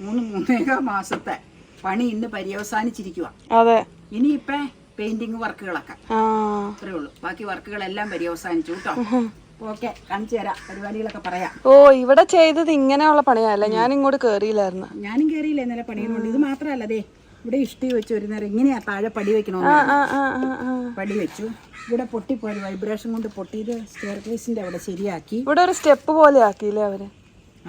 Speaker 2: മൂന്ന് മൂന്നേക മാസത്തെ പണി ഇന്ന് പര്യവസാനിച്ചിരിക്കുക
Speaker 3: അതെ.
Speaker 2: ഇനിയിപ്പേ പെയിന്റിങ് വർക്കുകളൊക്കെ അത്രേ ഉള്ളൂ. ബാക്കി വർക്കുകളെല്ലാം പര്യവസാനിച്ചു കേട്ടോ. ഓക്കെ കാണിച്ചു തരാം. പരിപാടികളൊക്കെ പറയാം.
Speaker 3: ഓ ഇവിടെ ചെയ്തത് ഇങ്ങനെയുള്ള പണിയല്ല ഞാൻ ഇങ്ങോട്ട് കേറിയില്ലായിരുന്നു.
Speaker 2: ഞാനും കേറിയില്ല ഇന്നലെ പണിയുന്നുണ്ട് ഇത് മാത്രമല്ല അതെ ഇവിടെ ഇഷ്ടി വെച്ച് ഒരു നേരം ഇങ്ങനെയാ താഴെ പടി വെക്കണോ പടി വെച്ചു. ഇവിടെ പൊട്ടിപ്പോയി വൈബ്രേഷൻ കൊണ്ട് പൊട്ടിയത് സ്റ്റെയർ കേസിന്റെ അവിടെ ശരിയാക്കി.
Speaker 3: ഇവിടെ ഒരു സ്റ്റെപ്പ് പോലെ ആക്കിയില്ലേ അവർ?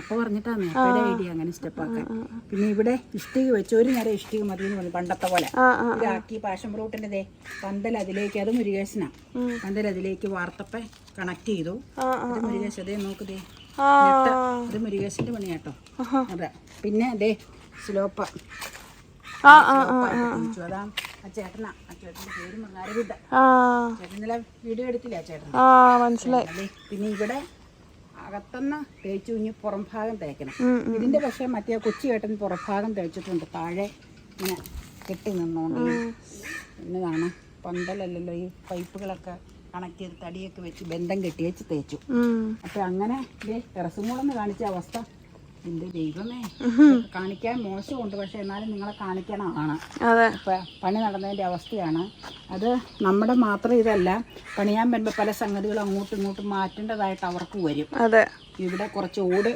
Speaker 2: അപ്പൊ പറഞ്ഞിട്ടാണ് അപ്പയുടെ ഐഡിയ അങ്ങനെ സ്റ്റെപ്പ് ആക്കാൻ. പിന്നെ ഇവിടെ ഇഷ്ടിക വെച്ച് ഒരു നേരം ഇഷ്ടിക മതി എന്ന് പറഞ്ഞു പണ്ടത്തെ പോലെ. ഇതാക്കി പാഷൻ ഫ്രൂട്ടിന്റെ ദേ പന്തൽ അതിലേക്ക് അത് മുരുകേശനാ. പന്തൽ അതിലേക്ക് വാർത്തപ്പ കണക്ട് ചെയ്തു. അത് മുരുകേശ അതേ നോക്ക് ദേ.
Speaker 3: മുരികേശന്റെ
Speaker 2: പണി അത് മുരുകേശന്റെ പണിയാട്ടോ അതെ പിന്നെ സ്ലോപ്പ. അതാ ആ ചേട്ടനാ. ആ ചേട്ടന്റെ പേര് ചേട്ടൻ ഇന്നലെ വീഡിയോ എടുത്തില്ല ചേട്ടൻ പിന്നെ ഇവിടെ അകത്തുനിന്ന് തേച്ചു കുഞ്ഞ് പുറം ഭാഗം തേക്കണം ഇതിന്റെ പക്ഷേ മറ്റേ കൊച്ചി ചേട്ടൻ പുറം ഭാഗം തേച്ചിട്ടുണ്ട്. താഴെ ഇങ്ങനെ കെട്ടി നിന്നോണ്ട്. എന്നതാണ് പന്തലല്ലല്ലോ ഈ പൈപ്പുകളൊക്കെ കണക്ട് ചെയ്ത് തടിയൊക്കെ വെച്ച് ബന്ധം കെട്ടി വെച്ച് തേച്ചു. അപ്പൊ അങ്ങനെ ടെറസും കൂടെ കാണിച്ച അവസ്ഥ. എന്റെ ദൈവമേ. കാണിക്കാൻ മോശമുണ്ട് പക്ഷെ എന്നാലും നിങ്ങളെ കാണിക്കണമാണ്
Speaker 3: അതെ.
Speaker 2: പണി നടന്നതിന്റെ അവസ്ഥയാണ്. അത് നമ്മുടെ മാത്രം ഇതല്ല പണിയാൻ വരുമ്പോൾ പല സംഗതികളും അങ്ങോട്ടും ഇങ്ങോട്ടും മാറ്റേണ്ടതായിട്ട് അവർക്ക് വരും.
Speaker 3: അതെ.
Speaker 2: ഇവിടെ കുറച്ച് ഓട്.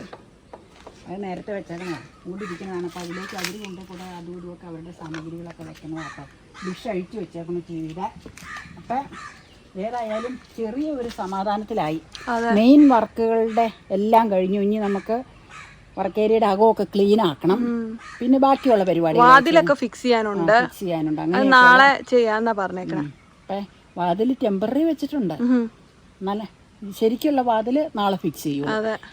Speaker 2: അത് നേരത്തെ വെച്ചാൽ ഓടിരിക്കുന്നതാണ് അപ്പോൾ അതിലേക്ക് അവർ കൊണ്ട് കൂടെ അതും ഇതുമൊക്കെ ഒക്കെ അവരുടെ സാമഗ്രികളൊക്കെ വെക്കണം അപ്പം ഡിഷ് അഴിച്ചു വെച്ചേക്കണം ടി വിയുടെ അപ്പം ഏതായാലും ചെറിയ ഒരു സമാധാനത്തിലായി. മെയിൻ വർക്കുകളുടെ എല്ലാം കഴിഞ്ഞു. ഇനി നമുക്ക് വർക്കേരിയയുടെ അകമൊക്കെ ക്ലീൻ ആക്കണം. പിന്നെ ബാക്കിയുള്ള പരിപാടി
Speaker 3: വാതിലൊക്കെ ഫിക്സ് ചെയ്യാനുണ്ട്.
Speaker 2: ഫിക്സ് ചെയ്യാനുണ്ട്. അങ്ങനെ
Speaker 3: നാളെ ചെയ്യാന്നാ പറഞ്ഞേക്കണേ.
Speaker 2: വാതിൽ ടെമ്പററി വെച്ചിട്ടുണ്ട്. നല്ല ശരിക്കുള്ള വാതിൽ നാളെ ഫിക്സ് ചെയ്യും.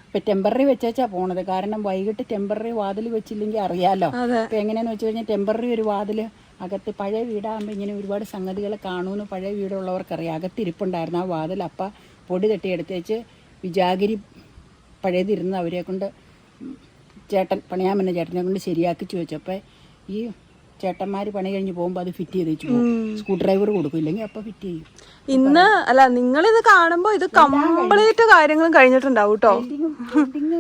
Speaker 2: ഇപ്പൊ ടെമ്പററി വെച്ചാ പോണത്. കാരണം വൈകിട്ട് ടെമ്പററി വാതിൽ വെച്ചില്ലെങ്കിൽ അറിയാലോ. ഇപ്പൊ എങ്ങനെയാന്ന് വെച്ച് കഴിഞ്ഞാൽ ടെമ്പററി ഒരു വാതിൽ അകത്ത് പഴയ വീടാകുമ്പോൾ ഇങ്ങനെ ഒരുപാട് സംഗതികൾ കാണുമെന്ന് പഴയ വീടുള്ളവർക്കറിയാം. അകത്ത് ഇരിപ്പുണ്ടായിരുന്നു ആ വാതിൽ അപ്പ പൊടി തട്ടി എടുത്തേച്ച് വിജാഗിരി പഴയതിരുന്ന് അവരെ കൊണ്ട് ചേട്ടൻ പണിയാൻ പറ്റുന്ന ചേട്ടനെ കൊണ്ട് ശരിയാക്കി വെച്ചപ്പോൾ ഈ ചേട്ടന്മാർ പണി കഴിഞ്ഞ് പോകുമ്പോൾ അത് ഫിറ്റ് ചെയ്ത് വെച്ചു സ്ക്രൂ ഡ്രൈവർ കൊടുക്കും. ഇല്ലെങ്കിൽ അപ്പോൾ ഫിറ്റ് ചെയ്യും.
Speaker 3: ഇന്ന് അല്ല ഇത് കാണുമ്പോൾ ഇത് കംപ്ലീറ്റ് കാര്യങ്ങളും കഴിഞ്ഞിട്ടുണ്ടാവും കേട്ടോ
Speaker 2: പെയിന്റിങ്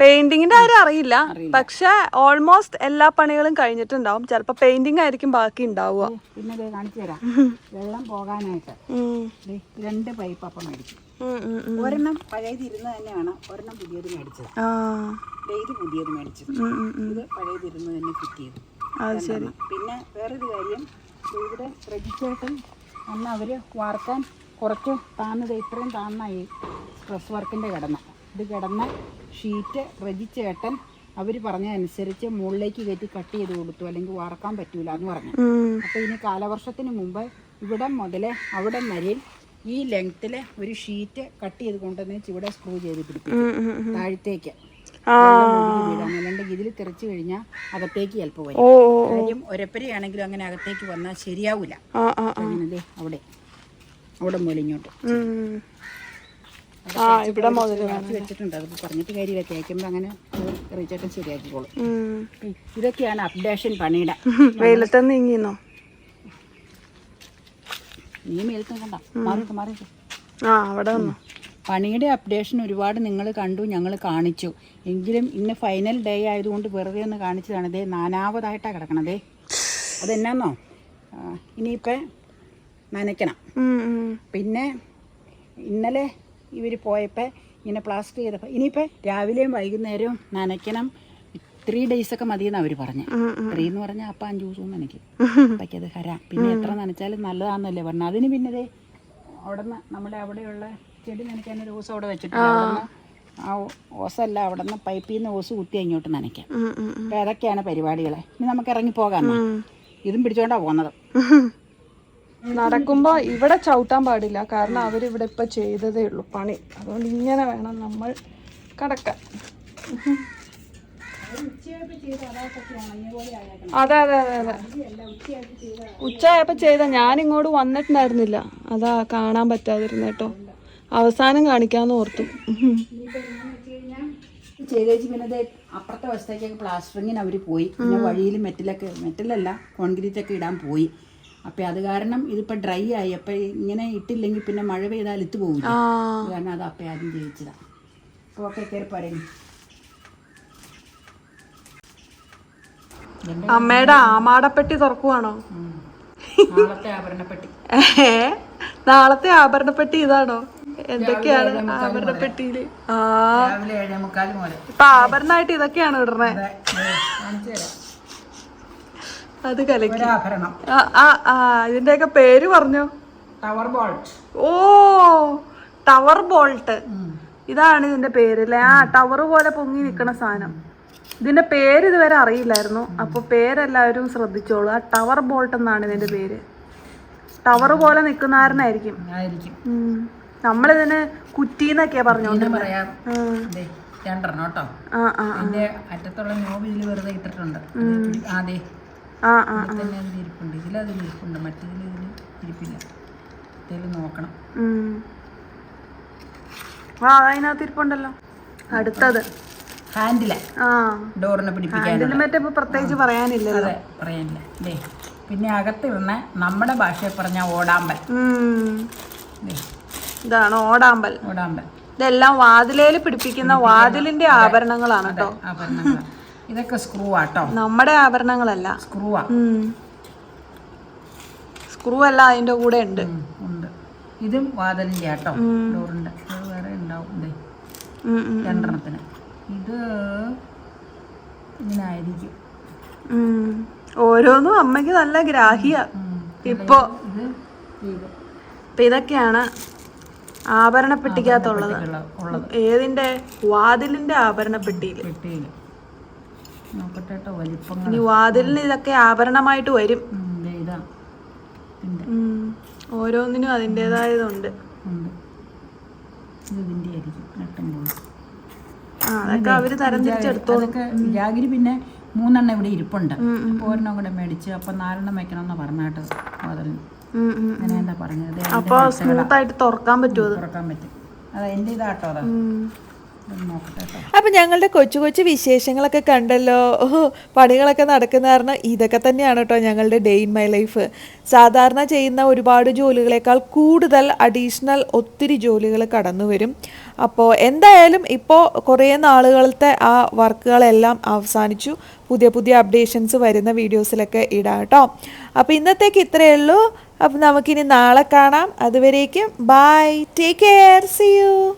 Speaker 3: പെയിന്റിങ്ങിന്റെ കാര്യം അറിയില്ല. പക്ഷെ ഓൾമോസ്റ്റ് എല്ലാ പണികളും കഴിഞ്ഞിട്ടുണ്ടാവും. ചിലപ്പോ പെയിന്റിംഗ് ആയിരിക്കും ബാക്കി ഉണ്ടാവുക.
Speaker 2: പിന്നെ കാണിച്ചു തരാം. വെള്ളം പോകാനായിട്ട്. രണ്ട് പൈപ്പ് അപ്പം
Speaker 3: ഉം.
Speaker 2: ഒരെണ്ണം പഴയത് ഇരുന്ന് തന്നെയാണ് ഒരെണ്ണം പുതിയത് മേടിച്ചത്. ഇത് പുതിയത് മേടിച്ചത്. ഇത് പഴയത് ഇരുന്ന് തന്നെ ഫിറ്റ് ചെയ്തു. പിന്നെ വേറൊരു കാര്യം ഇവിടെ രജിച്ചേട്ടൻ അന്ന് അവർ വാർക്കാൻ കുറച്ച് താന്നത് ഇത്രയും താന്നായി സ്ട്രെസ് വർക്കിന്റെ കിടന്ന ഇത് കിടന്ന ഷീറ്റ് രജിച്ചേട്ടൻ അവർ പറഞ്ഞതനുസരിച്ച് മുകളിലേക്ക് കയറ്റി കട്ട് ചെയ്ത് കൊടുത്തു. അല്ലെങ്കിൽ വാർക്കാൻ പറ്റൂല എന്ന് പറഞ്ഞു. അപ്പോൾ ഇനി കാലവർഷത്തിന് മുമ്പ് ഇവിടെ മുതലേ അവിടെ വരെ ഈ ലെങ്ത്തിൽ ഒരു ഷീറ്റ് കട്ട് ചെയ്ത് കൊണ്ടുവന്ന് ഇവിടെ സ്ക്രൂ ചെയ്ത് പിടിപ്പിക്കും. താഴത്തേക്ക്. അല്ലെങ്കിൽ ഇതിൽ തിരച്ചു കഴിഞ്ഞാൽ അകത്തേക്ക് ചിലപ്പോൾ വരും. കാര്യം ഒരപ്പരയാണെങ്കിലും അങ്ങനെ അകത്തേക്ക് വന്നാൽ ശരിയാവില്ല
Speaker 3: ആ ആ ആ.
Speaker 2: അങ്ങനെ ദേ അവിടെ അവിടെ
Speaker 3: മുലിഞ്ഞോട്ട് ഇവിടെ
Speaker 2: വെച്ചിട്ടുണ്ട്. അത് പറഞ്ഞിട്ട് കാര്യമില്ല. തേക്കുമ്പോൾ അങ്ങനെ റിച്ചേട്ടൻ ശരിയാക്കിക്കോളും. ഇതൊക്കെയാണ് അപ്ഡേഷൻ പണിയുടെ
Speaker 3: വെയിലത്ത് നീങ്ങിന്നോ?
Speaker 2: നീ മേൽത്ത് കണ്ട മാറിക്ക്
Speaker 3: ആ അവിടെ വന്നു.
Speaker 2: പണിയുടെ അപ്ഡേഷൻ ഒരുപാട് നിങ്ങൾ കണ്ടു ഞങ്ങൾ കാണിച്ചു. എങ്കിലും ഇന്ന് ഫൈനൽ ഡേ ആയതുകൊണ്ട് വെറുതെ ഒന്ന് കാണിച്ചതാണ്. ദേ നാനാവതായിട്ടാണ് കിടക്കണതേ അതെന്നാന്നോ? ഇനിയിപ്പോൾ നനയ്ക്കണം. പിന്നെ ഇന്നലെ ഇവർ പോയപ്പോൾ ഇങ്ങനെ പ്ലാസ്റ്റർ ചെയ്തപ്പോൾ ഇനിയിപ്പോൾ രാവിലെയും വൈകുന്നേരവും നനയ്ക്കണം. ത്രീ ഡേയ്സ് ഒക്കെ മതിയെന്നാ അവർ പറഞ്ഞു. ത്രീ എന്ന് പറഞ്ഞാൽ അപ്പം അഞ്ച് ദിവസവും നനയ്ക്കും. അപ്പൊക്കെ അത് ഹരാം. പിന്നെ എത്ര നനച്ചാലും നല്ലതാണെന്നല്ലേ പറഞ്ഞു. അതിന് പിന്നെ ഇതേ അവിടെ നിന്ന് നമ്മുടെ അവിടെയുള്ള ചെടി നനയ്ക്കാൻ ഒരു ഓസ് അവിടെ വെച്ചിട്ടുണ്ട്. ആ. ഓസല്ല അവിടെ നിന്ന് പൈപ്പിൽ നിന്ന് ഓസ് കുത്തി അങ്ങോട്ട് നനയ്ക്കാം. അപ്പം അതൊക്കെയാണ് പരിപാടികളെ. ഇനി നമുക്ക് ഇറങ്ങി പോകാം. ഇതും പിടിച്ചോണ്ടാ പോകുന്നത്
Speaker 3: നടക്കുമ്പോ ഇവിടെ ചവിട്ടാൻ പാടില്ല. കാരണം അവരിവിടെ ഇപ്പൊ ചെയ്തതേ ഉള്ളൂ പണി. അതുകൊണ്ട് ഇങ്ങനെ വേണം നമ്മൾ കടക്കാൻ. അതെ അതെ അതെ അതെ ഉച്ചയായപ്പോ ചെയ്ത ഞാൻ ഇങ്ങോട്ട് വന്നിട്ടുണ്ടായിരുന്നില്ല. അതാ കാണാൻ പറ്റാതിരുന്ന കേട്ടോ. അവസാനം കാണിക്കാന്ന് ഓർത്തു.
Speaker 2: ചെയ്തേച്ച് പിന്നെ ദേ അപ്പുറത്തെ വശത്തേക്കൊക്കെ പ്ലാസ്റ്ററിങ്ങിന് അവർ പോയി. പിന്നെ വഴിയിൽ മെറ്റലൊക്കെ മെറ്റലല്ല കോൺക്രീറ്റ് ഒക്കെ ഇടാൻ പോയി. അപ്പം അത് കാരണം ഇതിപ്പോൾ ഡ്രൈ ആയി. അപ്പം ഇങ്ങനെ ഇട്ടില്ലെങ്കിൽ പിന്നെ മഴ പെയ്താൽ ഇത്ത് പോകും കാരണം അത് അപ്പം ആദ്യം ജയിച്ചതാണ് അപ്പോൾ ഓക്കെ കയറി പറയും
Speaker 3: അമ്മയുടെ ആമാടപ്പെട്ടി തുറക്കുവാണോ? ഏ? നാളത്തെ ആഭരണപ്പെട്ടി ഇതാണോ? എന്തൊക്കെയാണ് ആഭരണപ്പെട്ടിയിൽ? ആ. ഇപ്പൊ ആഭരണമായിട്ട് ഇതൊക്കെയാണ് ഇടണേ.
Speaker 2: അത്
Speaker 3: കലക്കി. ആ ആ ഇതിന്റെയൊക്കെ പേര് പറഞ്ഞു?
Speaker 2: ടവർ ബോൾട്ട്
Speaker 3: ഓ ടവർ ബോൾട്ട് ഇതാണ് ഇതിന്റെ പേര് അല്ലേ? ആ ടവർ പോലെ പൊങ്ങി നിൽക്കുന്ന സാധനം. ഇതിന്റെ പേര് ഇതുവരെ അറിയില്ലായിരുന്നു. അപ്പൊ പേരെല്ലാവരും ശ്രദ്ധിച്ചോളൂ. ആ ടവർ ബോൾട്ട് എന്നാണ് ഇതിന്റെ പേര്. ടവർ പോലെ ഉം. നമ്മളിതിന് കുറ്റിന്നൊക്കെയാ പറഞ്ഞോണ്ട്
Speaker 2: രണ്ടെണ്ണം കേട്ടോ. അറ്റത്തുള്ള നോബ് ഇതിൽ വെറുതെ ഇട്ടിട്ടുണ്ട്. അതെ തന്നെ ഇരിപ്പുണ്ട്? ഇതിലതിൽ ഇരിപ്പുണ്ട്. മറ്റേതിൽ ഇതിൽ ഇരിപ്പില്ല. ഇതിൽ നോക്കണം.
Speaker 3: ആ അതിനകത്ത് ഇരിപ്പുണ്ടല്ലോ. അടുത്തത്. ഹാൻഡിൽ.
Speaker 2: ഡോറിനെ പിടിപ്പിക്കാനുള്ള
Speaker 3: ഇതിന് മറ്റേ പ്രത്യേകിച്ച് പറയാനില്ല
Speaker 2: അതെ പറയാനില്ല. ദേ പിന്നെ അകത്തിരുന്ന നമ്മുടെ ഭാഷയിൽ പറഞ്ഞ ഓടാമ്പൽ.
Speaker 3: ഇതാണ് ഓടാമ്പൽ.
Speaker 2: ഓടാമ്പൽ.
Speaker 3: ഇതെല്ലാം വാതിലേൽ പിടിപ്പിക്കുന്ന വാതിലിന്റെ ആഭരണങ്ങളാണ് കേട്ടോ
Speaker 2: ആഭരണങ്ങൾ ഇതൊക്കെ സ്ക്രൂ ആട്ടോ
Speaker 3: നമ്മുടെ ആഭരണങ്ങളല്ല.
Speaker 2: സ്ക്രൂ ആ.
Speaker 3: സ്ക്രൂ അല്ല അതിന്റെ കൂടെ ഉണ്ട്.
Speaker 2: ഉണ്ട്. ഇതും വാതിലിന്റെ ആട്ടോ ഡോറിന്റെ. വേറെ ഉണ്ടാവും. രണ്ടെണ്ണത്തിന്. ഇത്
Speaker 3: ഇങ്ങനായിരിക്കും. ഓരോന്നും അമ്മയ്ക്ക് നല്ല ഗ്രാഹിയ. ഇപ്പോ ഇപ്പൊ ഇതൊക്കെയാണ് ആഭരണ പെട്ടിക്കകത്തുള്ളത്. ഏതിന്റെ? വാതിലിന്റെ ആഭരണ
Speaker 2: പെട്ടിയിൽ
Speaker 3: ഇനി വാതിലിന് ഇതൊക്കെ ആഭരണമായിട്ട് വരും. ഓരോന്നിനും
Speaker 2: അതിന്റെതായതുണ്ട് ഇതിന്റെ ആയിരിക്കും
Speaker 3: അതൊക്കെ അവർ തരംതിരിച്ചെടുത്തോളും
Speaker 2: അതൊക്കെ ജാഗിരി പിന്നെ മൂന്നെണ്ണം ഇവിടെ ഇരിപ്പുണ്ട്. ഒരെണ്ണം കൂടെ മേടിച്ച് അപ്പൊ നാലെണ്ണം വെക്കണമെന്ന് പറഞ്ഞാട്ട് വാതിലിന്
Speaker 3: ഉം, ഉം.
Speaker 2: അങ്ങനെ പറഞ്ഞത്?
Speaker 3: അപ്പൊ സ്മൂത്ത് ആയിട്ട് തുറക്കാൻ പറ്റുമോ
Speaker 2: തുറക്കാൻ പറ്റും. അതെ എന്റെ ഇതാട്ടോ അതാ
Speaker 4: അപ്പം ഞങ്ങളുടെ കൊച്ചു കൊച്ചു വിശേഷങ്ങളൊക്കെ കണ്ടല്ലോ. പണികളൊക്കെ നടക്കുന്ന കാരണം ഇതൊക്കെ തന്നെയാണ് കേട്ടോ ഞങ്ങളുടെ ഡേ ഇൻ മൈ ലൈഫ് സാധാരണ ചെയ്യുന്ന ഒരുപാട് ജോലികളെക്കാൾ കൂടുതൽ അഡീഷണൽ ഒത്തിരി ജോലികൾ കടന്നു വരും. അപ്പോൾ എന്തായാലും ഇപ്പോൾ കുറേ നാളുകളത്തെ ആ വർക്കുകളെല്ലാം അവസാനിച്ചു. പുതിയ പുതിയ അപ്ഡേഷൻസ് വരുന്ന വീഡിയോസിലൊക്കെ ഇടാം കേട്ടോ. അപ്പോൾ ഇന്നത്തേക്ക് ഇത്രയേ ഉള്ളൂ. അപ്പോൾ നമുക്കിനി നാളെ കാണാം. അതുവരേക്കും bye take care see you